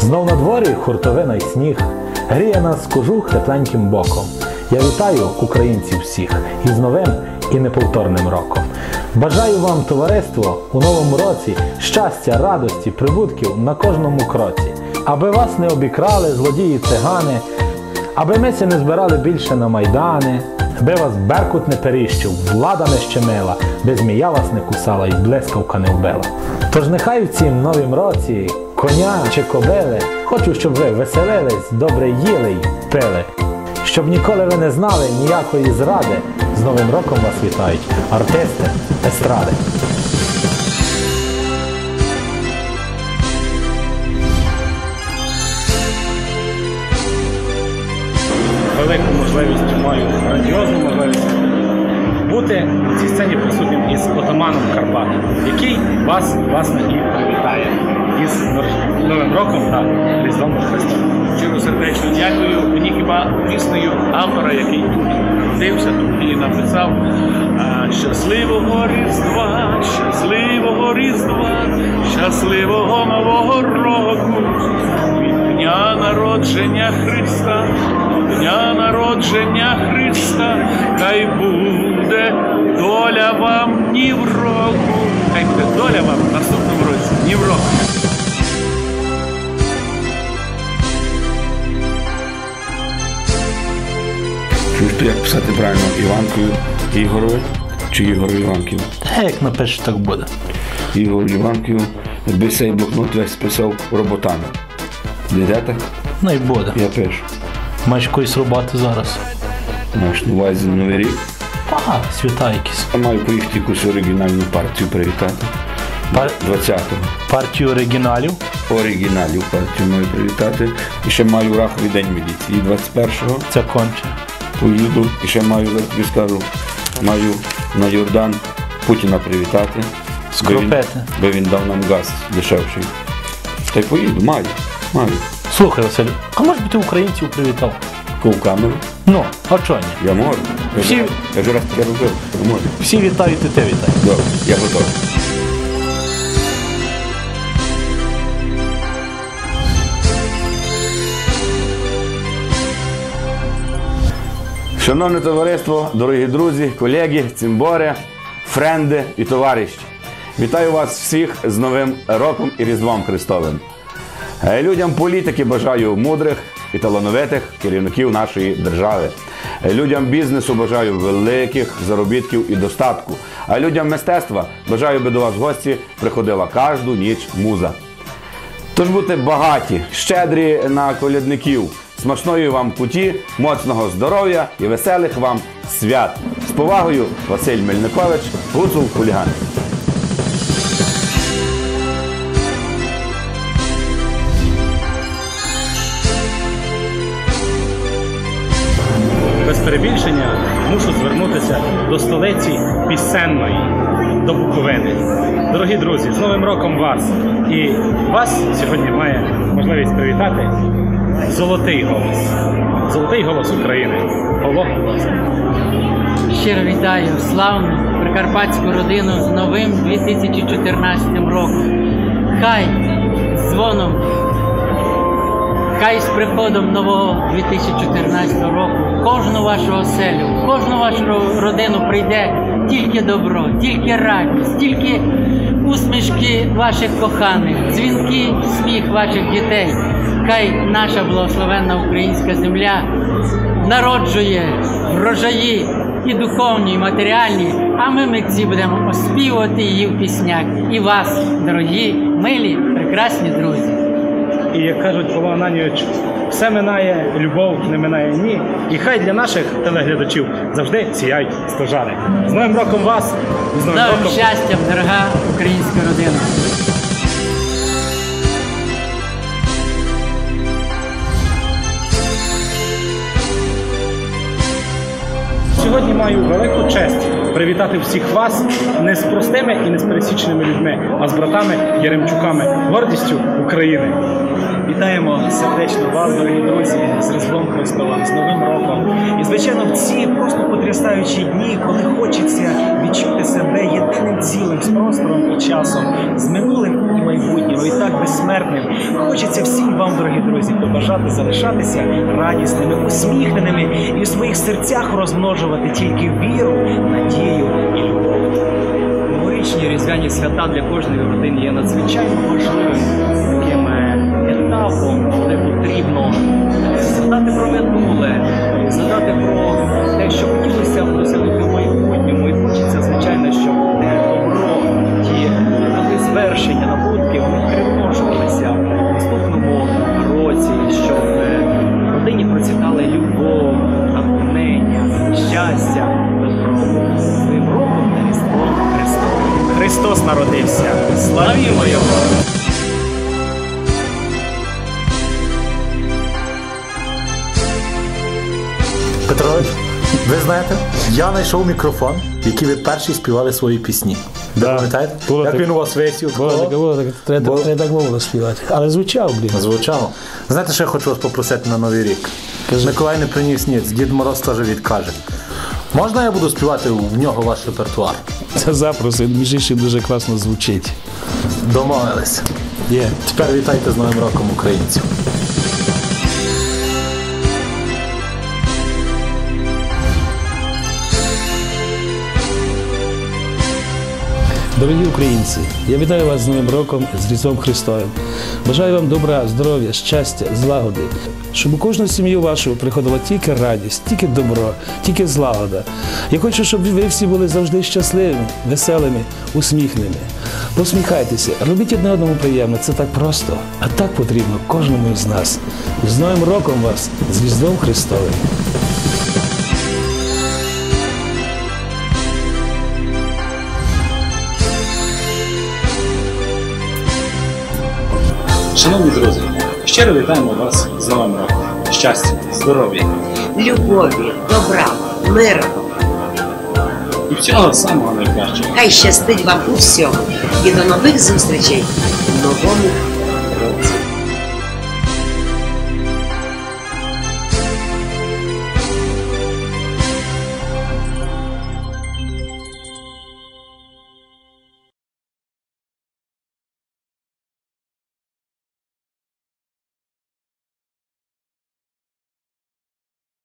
Знов на дворі хуртовина й сніг, гріє нас кожух тепленьким боком. Я вітаю українців всіх із новим і неповторним роком. Бажаю вам, товариство, у новому році щастя, радості, прибутків на кожному кроці, аби вас не обікрали злодії цигани, аби ми се не збирали більше на майдани, аби вас беркут не періщив, влада не щемила, би змія вас не кусала і блискавка не вбила. Тож нехай в цім новім році коня чи кобили, хочу, щоб ви веселились, добре їли й пили. Щоб ніколи ви не знали ніякої зради, з Новим роком вас вітають артисти естради. Велику можливість маю грандіозну можливість бути на цій сцені присутнім із отаманом Карпат, який вас власне і привітає із Новим роком та Різдвом Христом. Щиро сердечно дякую. Мені хіба піснею автора, який тут дився тут і написав Щасливого Різдва, щасливого Різдва, щасливого Нового року, від дня народження Христа, дня народження Христа, хай буде доля вам ні в року, хай буде доля вам в наступному році, ні в року. Чуєш, як писати правильно Іванкою Ігорові чи Ігорю Іванків? Та як напишеш, так буде. Ігор Іванків, якби цей блокнот весь писав роботами. Не? Ну і буде. Я пишу. Маєш якоїсь роботи зараз. Маєш на увазі новий рік. Ага, свята якісь. Я маю поїхати якусь оригінальну партію привітати. Пар- 20-го. Партію оригіналів. Оригіналів партію маю привітати. І ще маю раховий день міліції. 21-го Це конче. поїду. І ще маю, зараз тобі скажу, маю на Йордан Путіна привітати. Скропити. Бо він, бо він дав нам газ дешевший. Та й поїду, маю, маю. Слухай, Василь, а може би ти українців привітав? Ков камеру. Ну, а чого ні? Я можу. Я Всі- я вже раз таке робив, я можу. Всі вітають і ти вітай. Добре, я готовий. Шановне товариство, дорогі друзі, колеги, цимбори, френди і товариші. Вітаю вас всіх з Новим роком і Різдвом Христовим. Е, Людям політики бажаю мудрих і талановитих керівників нашої держави. Е, Людям бізнесу бажаю великих заробітків і достатку. А людям мистецтва бажаю, би до вас в гості приходила кожну ніч муза. Тож будьте багаті, щедрі на колядників, смачної вам путі, моцного здоров'я і веселих вам свят. З повагою, Василь Мельникович, Гуцул Хуліган. Перебільшення мушу звернутися до столиці пісенної, до Буковини. Дорогі друзі, з Новим роком вас! І вас сьогодні має можливість привітати золотий голос. Золотий голос України. Павло Глазко. Щиро вітаю славну прикарпатську родину з новим 2014 роком. Хай дзвоном, хай з приходом нового 2014 року кожну вашу оселю, кожну вашу родину прийде тільки добро, тільки радість, тільки усмішки ваших коханих, дзвінки, сміх ваших дітей. Хай наша благословенна українська земля народжує врожаї і духовні, і матеріальні, а ми митці будемо оспівувати її в піснях. І вас, дорогі, милі, прекрасні друзі. І як кажуть Павло Ананійович, все минає, любов не минає ні. І хай для наших телеглядачів завжди сіяють стожари. З Новим роком вас! і З Новим новим роком! щастям, дорога українська родина. Сьогодні маю велику честь привітати всіх вас не з простими і не з пересічними людьми, а з братами Яремчуками, гордістю України. Вітаємо сердечно вас, дорогі друзі, з Різдвом Христовим, з Новим роком. І звичайно, в ці просто потрясаючі дні, коли хочеться відчути себе єдиним цілим з простором і часом, з минулим і майбутнім, і так безсмертним. Хочеться всім вам, дорогі друзі, побажати залишатися радісними, усміхненими і у своїх серцях розмножувати тільки віру, надію і любов. Новорічні різдвяні свята для кожної родини є надзвичайно важливим е, етапом, де потрібно е, згадати про минуле, е, згадати про те, що хотілося досягнути в майбутньому. І хочеться, звичайно, щоб те добро, ті роки звершення, набутки, вони перемножувалися в наступному році, щоб е, в родині процвітали любов, натхнення, щастя, добро. З Новим роком Христовим. Христос народився. Славімо Його! Ви знаєте, я знайшов мікрофон, який ви перші співали свої пісні. Ви Да. пам'ятаєте? Було Як таке. він у вас висів? Було таке, було таке. Треба, Було. треба так було співати. Але звучав, блін. Звучало. Знаєте, що я хочу вас попросити на Новий рік? Кажи. Миколай не приніс ніц, Дід Мороз теж відкаже. Можна я буду співати в нього ваш репертуар? Це запросто, між іншим дуже класно звучить. Домовились. Є. Тепер вітайте з Новим роком українців. Дорогі українці, я вітаю вас з Новим роком, з Різдвом Христовим. Бажаю вам добра, здоров'я, щастя, злагоди, щоб у кожну сім'ю вашу приходила тільки радість, тільки добро, тільки злагода. Я хочу, щоб ви всі були завжди щасливими, веселими, усміхними. Посміхайтеся, робіть одне одному приємно, це так просто, а так потрібно кожному з нас. З Новим роком вас, з Різдвом Христовим. Шановні друзі, щиро вітаємо вас з Новим роком. Щастя, здоров'я любові, добра, миру. і всього самого найкращого. Хай щастить вам у всьому. І до нових зустрічей в новому.